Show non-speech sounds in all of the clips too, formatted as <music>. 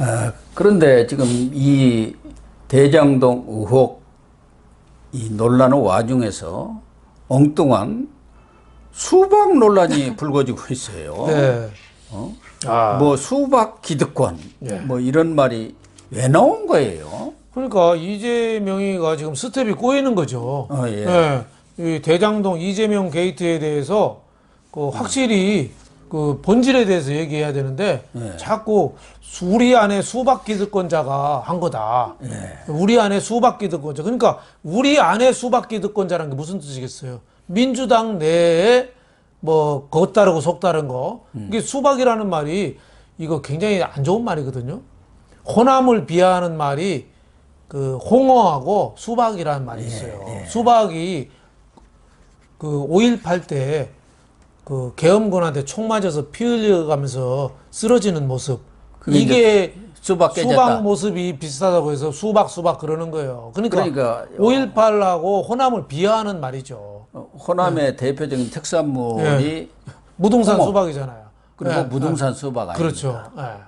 아, 그런데 지금 이 대장동 의혹 이 논란의 와중에서 엉뚱한 수박 논란이 <laughs> 불거지고 있어요. 네. 어? 아. 뭐 수박 기득권 예. 뭐 이런 말이 왜 나온 거예요? 그러니까 이재명이가 지금 스텝이 꼬이는 거죠. 어, 예. 네. 이 대장동 이재명 게이트에 대해서 그 확실히 그 본질에 대해서 얘기해야 되는데 예. 자꾸 수- 우리 안에 수박 기득권자가 한 거다. 예. 우리 안에 수박 기득권자. 그러니까 우리 안에 수박 기득권자라는 게 무슨 뜻이겠어요? 민주당 내에 뭐 겉다르고 속다른 거. 음. 이게 수박이라는 말이 이거 굉장히 안 좋은 말이거든요. 호남을 비하하는 말이 그 홍어하고 수박이라는 말이 있어요. 수박이 그 5.18때 그 계엄군한테 총 맞아서 피 흘려가면서 쓰러지는 모습. 이게 수박 깨졌다. 수박 모습이 비슷하다고 해서 수박 수박 그러는 거예요. 그러니까, 그러니까 5.18하고 호남을 비하하는 말이죠. 어, 호남의 대표적인 특산물이 무등산 홍어. 수박이잖아요. 그리고 예, 무등산 수박 아닙니까? 그렇죠. 예.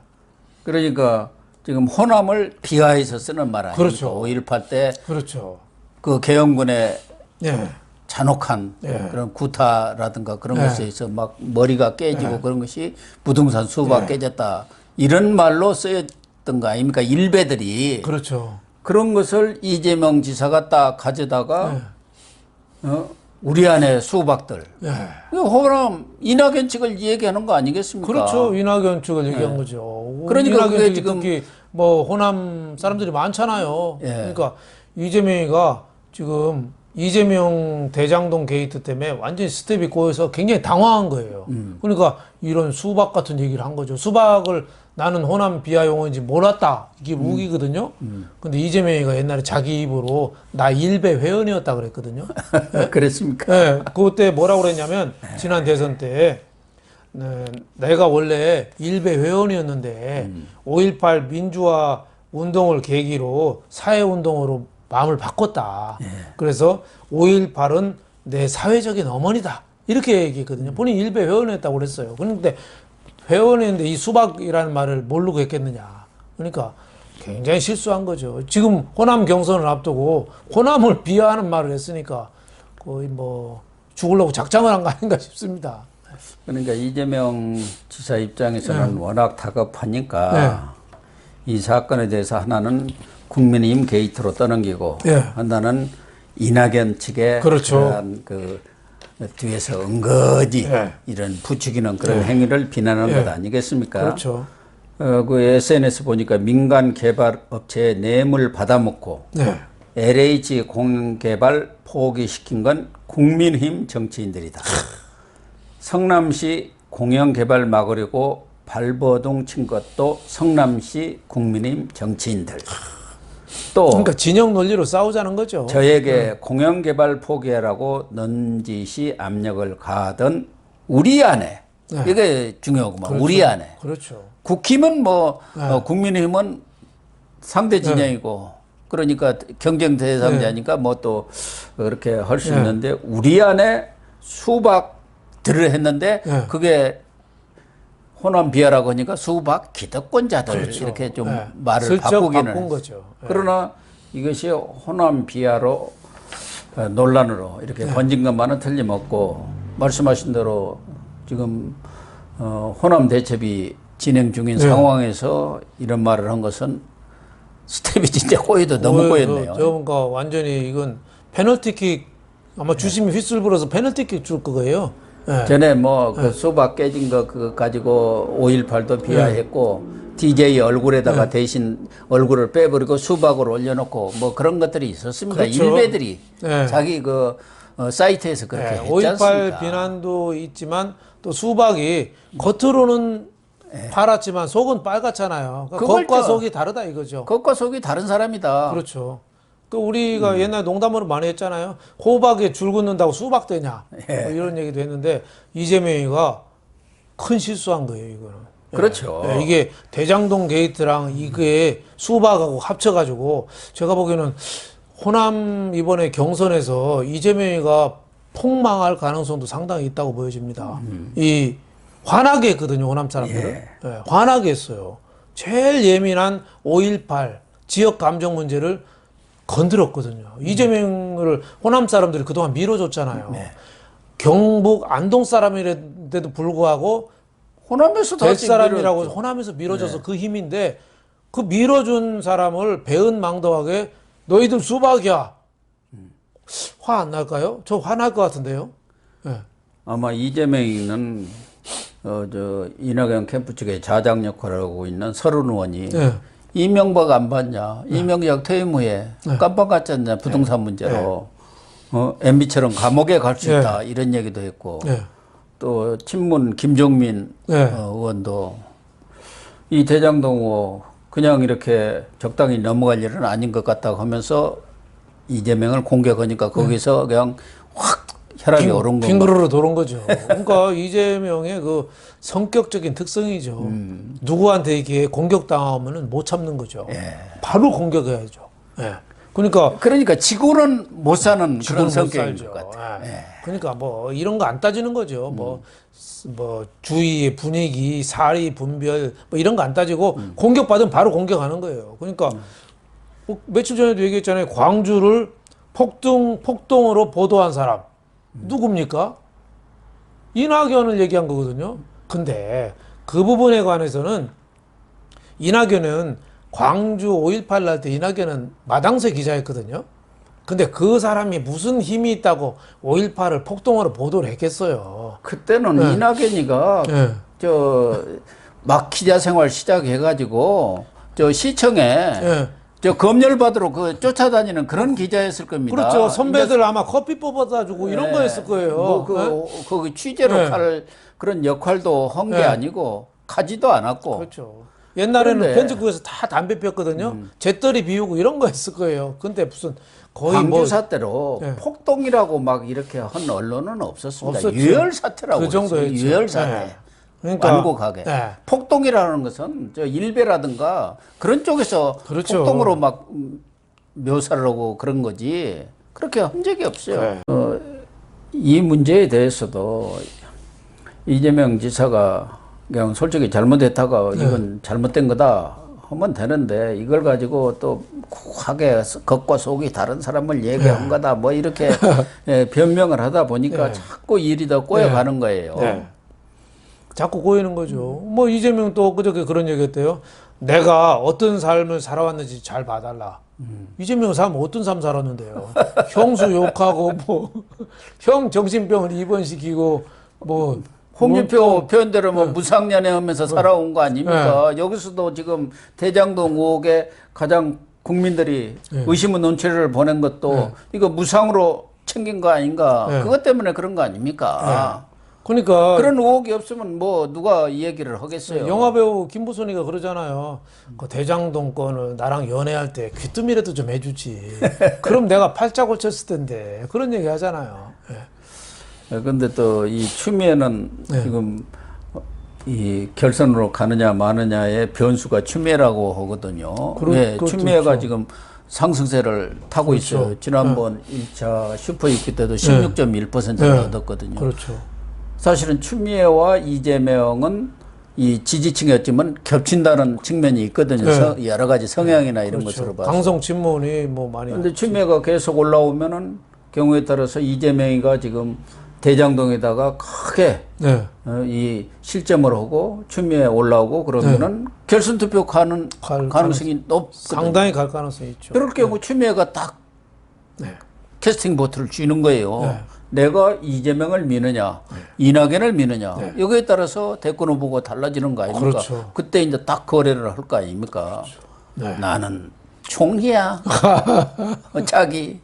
그러니까 지금 호남을 비하해서 쓰는 말 아닙니까? 그렇죠. 5.18 때 그렇죠. 그 계엄군의 예. 잔혹한 예. 그런 구타라든가 그런 예. 것에 있어 막 머리가 깨지고 그런 것이 부동산 수박 깨졌다 이런 말로 쓰였던 거 아닙니까 일베들이 그렇죠. 그런 것을 이재명 지사가 딱 가져다가 예. 어, 우리 안에 수박들 예. 이거 호남 측을 얘기하는 거 아니겠습니까? 그렇죠. 이낙연 측을 얘기한 거죠. 네. 그러니까 그게 지금- 특히 뭐 호남 사람들이 많잖아요. 예. 그러니까 이재명이가 지금 이재명 대장동 게이트 때문에 완전히 스텝이 꼬여서 굉장히 당황한 거예요. 음. 그러니까 이런 수박 같은 얘기를 한 거죠. 수박을 나는 호남 비하 용어인지 몰랐다. 이게 음. 우기거든요. 근데 이재명이가 옛날에 자기 입으로 나 일베 회원이었다 그랬거든요. <laughs> 그랬습니까? 네, 그때 뭐라고 그랬냐면 지난 대선 때 네, 내가 원래 일베 회원이었는데 5.18 민주화 운동을 계기로 사회 운동으로 마음을 바꿨다. 그래서 5.18은 내 사회적인 어머니다. 이렇게 얘기했거든요. 본인 일베 회원이었다고 그랬어요. 그런데 회원이었는데 이 수박이라는 말을 모르고 했겠느냐. 그러니까 굉장히 실수한 거죠. 지금 호남 경선을 앞두고 호남을 비하하는 말을 했으니까 거의 뭐 죽으려고 작정을 한 거 아닌가 싶습니다. 그러니까 이재명 지사 입장에서는 워낙 다급하니까 네. 이 사건에 대해서 하나는 국민의힘 게이트로 떠넘기고 네. 하나는 이낙연 측의 그렇죠. 그 뒤에서 은거지 네. 이런 부추기는 그런 행위를 비난하는 네. 것 아니겠습니까? 그렇죠. 어, 그 SNS 보니까 민간 개발 업체에 뇌물 받아먹고 네. LH 공개발 포기시킨 건 국민힘 정치인들이다. 성남시 공영개발 막으려고 발버둥 친 것도 성남시 국민힘 정치인들. 또 그러니까 진영 논리로 싸우자는 거죠. 저에게 공영 개발 포기하라고 넌지시 압력을 가하던 우리 안에 이게 중요하구만. 우리 안에 그렇죠. 국힘은 뭐 어, 국민의힘은 상대 진영이고 그러니까 경쟁 대상자니까 뭐 또 그렇게 할수 네. 있는데 우리 안에 수박들을 했는데 네. 그게 호남 비하라고 하니까 수박 기득권자들 그렇죠. 이렇게 좀 네. 말을 바꾸기는 바꾼. 거죠. 네. 그러나 이것이 호남 비하로 어, 논란으로 이렇게 네. 번진 것만은 틀림없고 말씀하신 대로 지금 어, 호남 대첩이 진행 중인 네. 상황에서 이런 말을 한 것은 스텝이 진짜 꼬이도 너무 어, 꼬였네요. 저, 저 뭔가 완전히 이건 페널티킥 아마 주심이 휘슬 불어서 페널티킥 줄 거예요. 네. 전에 뭐그 수박 깨진 거 그거 가지고 5.18도 비하했고 DJ 얼굴에다가 대신 얼굴을 빼버리고 수박을 올려놓고 뭐 그런 것들이 있었습니다. 그렇죠. 일베들이 네. 자기 그 어, 사이트에서 그렇게 네, 했지 5.18 않습니까? 비난도 있지만 또 수박이 겉으로는 파랗지만 속은 빨갛잖아요. 그러니까 겉과 저- 속이 다르다 이거죠. 겉과 속이 다른 사람이다. 그렇죠. 그 우리가 음. 옛날 농담으로 많이 했잖아요. 호박에 줄 긋는다고 수박 되냐 예. 뭐 이런 얘기도 했는데 이재명이가 큰 실수한 거예요 이거는. 그렇죠. 예, 이게 대장동 게이트랑 이게 수박하고 합쳐가지고 제가 보기에는 호남 이번에 경선에서 이재명이가 폭망할 가능성도 상당히 있다고 보여집니다. 이 화나게 했거든요 호남 사람들은 예, 화나게 했어요. 제일 예민한 5.18 지역 감정 문제를 건드렸거든요. 이재명을 호남 사람들이 그동안 밀어줬잖아요. 경북 안동 사람인데도 불구하고 호남에서 다될 사람이라고. 호남에서 밀어줘서 그 힘인데 그 밀어준 사람을 배은 망덕하게 너희들 수박이야. 화안 날까요? 저 화날 것 같은데요. 예. 아마 이재명이는 어, 저 이낙연 캠프 측에 자장 역할을 하고 있는 서른 의원이 예. 이명박 안 봤냐? 이명박 퇴임 후에 깜빡갔잖냐 부동산 문제로 어, MB처럼 감옥에 갈수 네. 있다 이런 얘기도 했고 예. 또 친문 김종민 네. 어, 의원도 이 대장동 의원 그냥 이렇게 적당히 넘어갈 일은 아닌 것 같다고 하면서 이재명을 공격하니까 거기서 그냥 확 혈압이 오른 거. 빙그르르 도는 거죠. 그러니까 <laughs> 이재명의 그 성격적인 특성이죠. 음. 누구한테 이렇게 공격당하면은 못 참는 거죠. 예. 바로 공격해야죠. 예. 그러니까 그러니까 지고는 못 사는 지금 그런 못 성격인 살죠. 것 같아. 예. 그러니까 뭐 이런 거 안 따지는 거죠. 음. 뭐, 스- 뭐 주위의 분위기, 사리 분별 뭐 이런 거 안 따지고 음. 공격받으면 바로 공격하는 거예요. 그러니까 뭐 며칠 전에도 얘기했잖아요. 광주를 폭동 폭동으로 보도한 사람 음. 누굽니까? 이낙연을 얘기한 거거든요. 근데 그 부분에 관해서는 이낙연은 광주 5.18 날 때 이낙연은 마당새 기자였거든요. 근데 그 사람이 무슨 힘이 있다고 5.18을 폭동으로 보도를 했겠어요. 그때는 네. 이낙연이가 예. 저막 기자 생활 시작해가지고 저 시청에 예. 저 검열 받으러 그 쫓아다니는 그런 기자였을 겁니다. 그렇죠. 선배들 아마 커피 뽑아다 주고 이런 네. 거였을 거예요. 뭐그 예? 거기 취재로 네. 할 그런 역할도 한게 네. 아니고 가지도 않았고 그렇죠. 옛날에는 그런데- 음. 편집국에서 다 담배 폈거든요. 재떨이 비우고 이런 거 했을 거예요. 근데 무슨 거의 광주 뭐 사태로 네. 폭동이라고 막 이렇게 한 언론은 없었습니다. 없었죠. 유혈 사태라고 그 정도 그랬어요. 했죠. 유혈 사태. 네. 그러니까 완곡하게. 네. 폭동이라는 것은 저 일베라든가 그런 쪽에서 그렇죠. 폭동으로 막 음, 묘사를 하고 그런 거지. 그렇게 한 적이 없어요. 네. 어, 이 문제에 대해서도 이재명 지사가 그냥 솔직히 잘못했다가 네. 이건 잘못된 거다 하면 되는데 이걸 가지고 또 쿡하게 겉과 속이 다른 사람을 얘기한 네. 거다 뭐 이렇게 <laughs> 예, 변명을 하다 보니까 네. 자꾸 일이 더 꼬여가는 거예요. 네. 자꾸 꼬이는 거죠. 뭐 이재명 또 그저께 그런 얘기했대요. 내가 어떤 삶을 살아왔는지 잘 봐달라. 이재명 삶 어떤 삶 살았는데요. <laughs> 형수 욕하고 뭐 <laughs> 형 정신병을 입원시키고 뭐 홍준표 표현대로 뭐 무상연애하면서 살아온 거 아닙니까? 여기서도 지금 대장동 의혹에 가장 국민들이 의심의 눈초리를 보낸 것도 이거 무상으로 챙긴 거 아닌가? 네. 그것 때문에 그런 거 아닙니까? 그러니까 그런 의혹이 없으면 뭐 누가 이 얘기를 하겠어요? 영화 배우 김부선이가 그러잖아요. 그 대장동 건을 나랑 연애할 때 귀뜸이라도 좀 해주지. <laughs> 그럼 내가 팔자골 쳤을 텐데 그런 얘기 하잖아요. 예. 근데 또 이 추미애는 네. 지금 이 결선으로 가느냐 마느냐의 변수가 추미애라고 하거든요. 그렇- 예, 그것도 추미애가 있죠. 지금 상승세를 타고 그렇죠. 있어요. 지난번 일 1차 슈퍼 이기 때도 16.1%를 네. 얻었거든요. 그렇죠. 사실은 추미애와 이재명은 이 지지층이었지만 겹친다는 측면이 있거든요. 네. 성- 여러 가지 성향이나 이런 그렇죠. 것으로 봐서. 강성 친문이 뭐 많이 그런데 추미애가 계속 올라오면은 경우에 따라서 이재명이가 지금 대장동에다가 크게 네. 어, 이 실점을 하고 추미애 올라오고 그러면은 결선 투표 가는 네. 갈 가능성이 높거든요. 상당히 갈 가능성이 있죠. 그럴 경우 추미애가 딱 네. 캐스팅 보트를 쥐는 거예요. 네. 내가 이재명을 미느냐, 이낙연을 미느냐 네. 여기에 따라서 대권 후보가 달라지는 거 아닙니까? 그렇죠. 그때 이제 딱 거래를 할 거 아닙니까? 네. 나는 총리야, 어, <laughs> 자기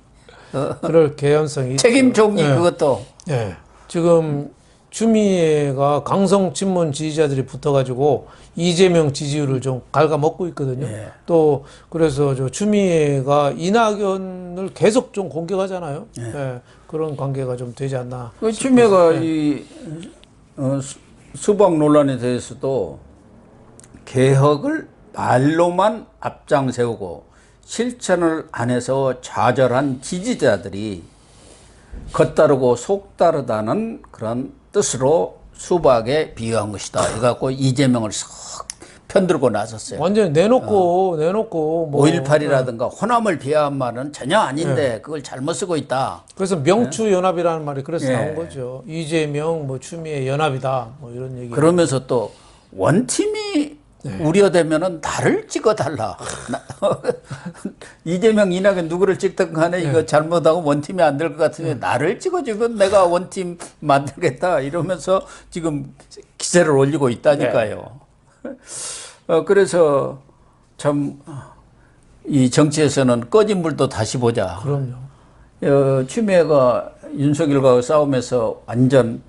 어, 그럴 개연성이. 책임 총리 네. 그것도 네. 지금 추미애가 강성 친문 지지자들이 붙어가지고 이재명 지지율을 좀 갉아먹고 있거든요. 예. 또 그래서 저 추미애가 이낙연을 계속 좀 공격하잖아요. 예. 그런 관계가 좀 되지 않나. 그 추미애가 네. 이 어, 수- 수박 논란에 대해서도 개혁을 말로만 앞장 세우고 실천을 안 해서 좌절한 지지자들이 겉다르고 속다르다는 그런 뜻으로 수박에 비유한 것이다. 이래갖고 이재명을 썩 편들고 나섰어요. 완전히 내놓고 내놓고 뭐 5.18이라든가 호남을 비하한 말은 전혀 아닌데 네. 그걸 잘못 쓰고 있다. 그래서 명추 연합이라는 말이 그래서 예. 나온 거죠. 이재명 뭐 추미애 연합이다 뭐 이런 얘기. 그러면서 또 원팀이 네. 우려되면은 나를 찍어달라. 나- <laughs> 이재명, 이낙연 누구를 찍든 간에 네. 이거 잘못하고 원팀이 안 될 것 같으면 나를 찍어주면 내가 원팀 만들겠다 이러면서 지금 기세를 올리고 있다니까요. 네. 어, 그래서 참 이 정치에서는 꺼진 물도 다시 보자. 그럼요. 어, 추미애가 윤석열과 싸움에서 완전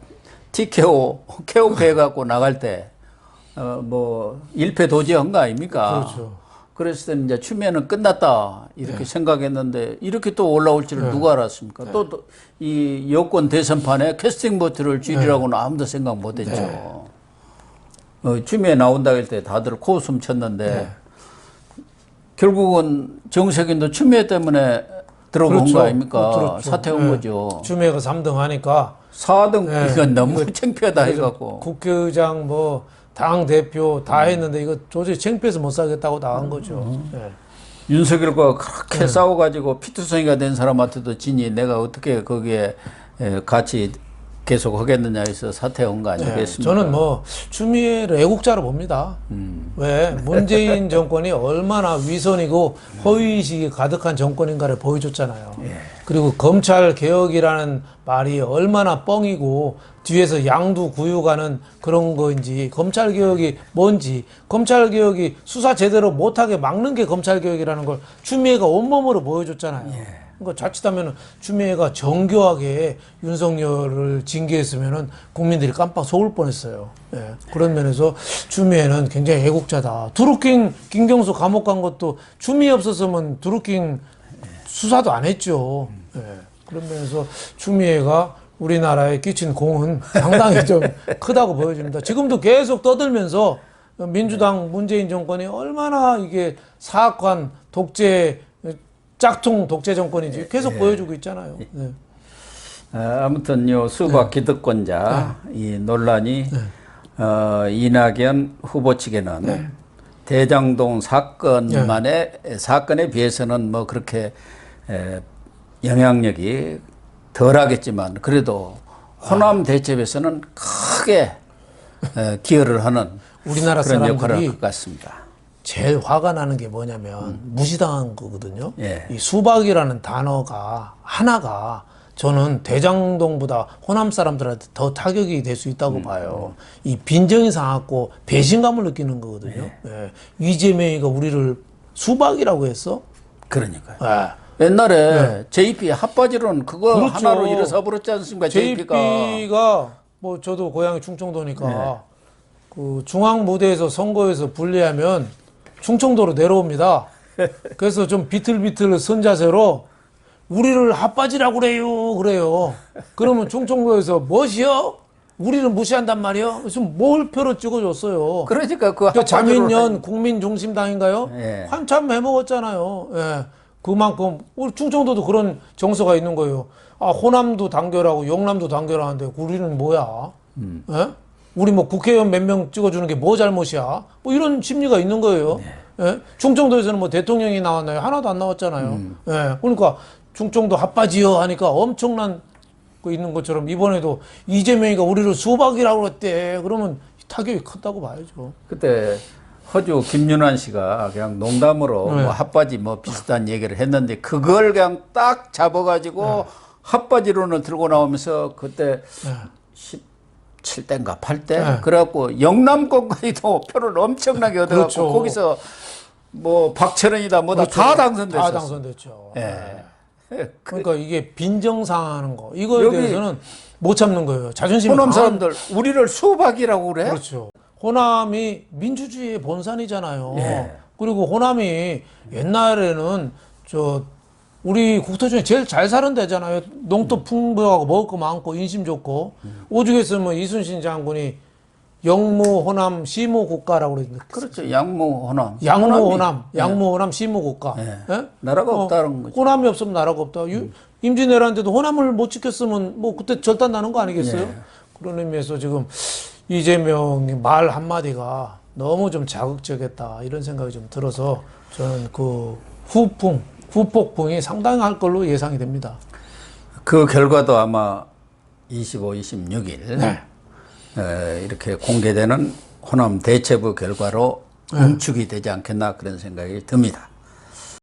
TKO, KO패 갖고 나갈 때, 어, 뭐, 일패 도지한 거 아닙니까? 그렇죠. 그랬을 때 이제 추미애는 끝났다. 이렇게 생각했는데, 이렇게 또 올라올 줄을 누가 알았습니까? 또, 또, 이 여권 대선판에 캐스팅 보트를 쥐리라고는 아무도 생각 못 했죠. 어, 추미애 나온다 할 때 다들 코웃음 쳤는데, 결국은 정세균도 추미애 때문에 들어간 그렇죠. 거 아닙니까? 그렇죠. 사퇴 온 네. 거죠. 추미애가 3등 하니까 4등 네. 이건 너무 <laughs> 창피하다 해갖고 국회의장 뭐 당 대표 다 했는데 이거 도저히 창피해서 못 살겠다고 나간 거죠. 음. 예. 윤석열과 그렇게 싸워가지고 피투성이가 된 사람한테도 지니 내가 어떻게 거기에 에, 같이 계속 하겠느냐 해서 사퇴한 거 예. 아니겠습니까? 저는 뭐 추미애를 애국자로 봅니다. 음. 왜 문재인 <laughs> 정권이 얼마나 위선이고 허위의식이 가득한 정권인가를 보여줬잖아요. 예. 그리고 검찰 개혁이라는 말이 얼마나 뻥이고 뒤에서 양두 구유가는 그런 거인지 검찰 개혁이 뭔지 검찰 개혁이 수사 제대로 못하게 막는 게 검찰 개혁이라는 걸 추미애가 온몸으로 보여줬잖아요. 예. 그러니까 자칫하면 추미애가 정교하게 윤석열을 징계했으면은 국민들이 깜빡 속을 뻔했어요. 예. 그런 면에서 추미애는 굉장히 애국자다. 드루킹 김경수 감옥 간 것도 추미애 없었으면 드루킹 수사도 안 했죠. 예. 그런 면에서 추미애가 우리나라에 끼친 공은 상당히 좀 <laughs> 크다고 보여집니다. 지금도 계속 떠들면서 민주당 문재인 정권이 얼마나 이게 사악한 독재 짝퉁 독재 정권인지 계속 보여주고 있잖아요. 네. 아, 아무튼 요 수박 기득권자 이 논란이 어, 이낙연 후보 측에는 대장동 사건만의 사건에 비해서는 뭐 그렇게 에, 영향력이 덜하겠지만 그래도 호남 대첩에서는 크게 에, 기여를 하는 우리나라 그런 역할을 할 것 같습니다. 제일 화가 나는 게 뭐냐면 무시당한 거거든요. 예. 이 수박이라는 단어가 하나가 저는 대장동보다 호남 사람들한테 더 타격이 될 수 있다고 봐요. 이 빈정이 상하고 배신감을 느끼는 거거든요. 예. 이재명이가 우리를 수박이라고 했어? 그러니까요. 예. 옛날에 JP 핫바지로는 그거 그렇죠. 하나로 일어서 버렸지 않습니까? JP가. JP가 뭐 저도 고향이 충청도니까 그 중앙 무대에서 선거에서 불리하면 충청도로 내려옵니다. <laughs> 그래서 좀 비틀비틀 선 자세로 우리를 핫바지라고 그래요, 그래요. 그러면 충청도에서 뭐시여? 우리를 무시한단 말이요? 그래서 몰표로 찍어줬어요. 그러니까 그그 핫바지로는 자민련 국민중심당인가요? 예. 한참 해먹었잖아요. 예. 그만큼 우리 충청도도 그런 정서가 있는 거예요. 아 호남도 단결하고 영남도 단결하는데 우리는 뭐야? 음. 예? 우리 뭐 국회의원 몇 명 찍어주는 게 뭐 잘못이야? 뭐 이런 심리가 있는 거예요. 네. 예? 충청도에서는 뭐 대통령이 나왔나요? 하나도 안 나왔잖아요. 음. 예. 그러니까 충청도 핫바지요 하니까 엄청난 거 있는 것처럼 이번에도 이재명이가 우리를 수박이라고 그랬대. 그러면 타격이 컸다고 봐야죠. 그때 허주 김윤환 씨가 그냥 농담으로 네. 뭐 핫바지 뭐 비슷한 얘기를 했는데 그걸 그냥 딱 잡아가지고 네. 핫바지로는 들고 나오면서 그때 예. 17대인가 8대 네. 그래갖고 영남권까지도 표를 엄청나게 얻어갖고 그렇죠. 거기서 뭐 박철원이다 뭐다 그렇죠. 다 당선됐어. 다 당선됐죠. 예. 그러니까 이게 빈정상하는 거 이거에 여기 대해서는 못 참는 거예요. 자존심이 호남 사람들 우리를 수박이라고 그래? 그렇죠. 호남이 민주주의의 본산이잖아요. 예. 그리고 호남이 옛날에는 저 우리 국토 중에 제일 잘 사는 데잖아요. 농토 풍부하고 먹을 거 많고 인심 좋고 오죽했으면 뭐 이순신 장군이 영무 호남 시무 국가라고 그랬는데 그렇죠. 양모 호남. 양무 호남이 호남, 양무 호남 시무 국가. 예. 예? 나라가 없다는 거죠. 호남이 없으면 나라가 없다. 유- 임진왜란때도 호남을 못 지켰으면 뭐 그때 절단 나는 거 아니겠어요? 예. 그런 의미에서 지금 이재명의 말 한마디가 너무 좀 자극적이었다 이런 생각이 좀 들어서 저는 그 후풍, 후폭풍이 상당할 걸로 예상이 됩니다. 그 결과도 아마 25, 26일 네. 에, 이렇게 공개되는 호남 대체부 결과로 응축이 되지 않겠나 그런 생각이 듭니다.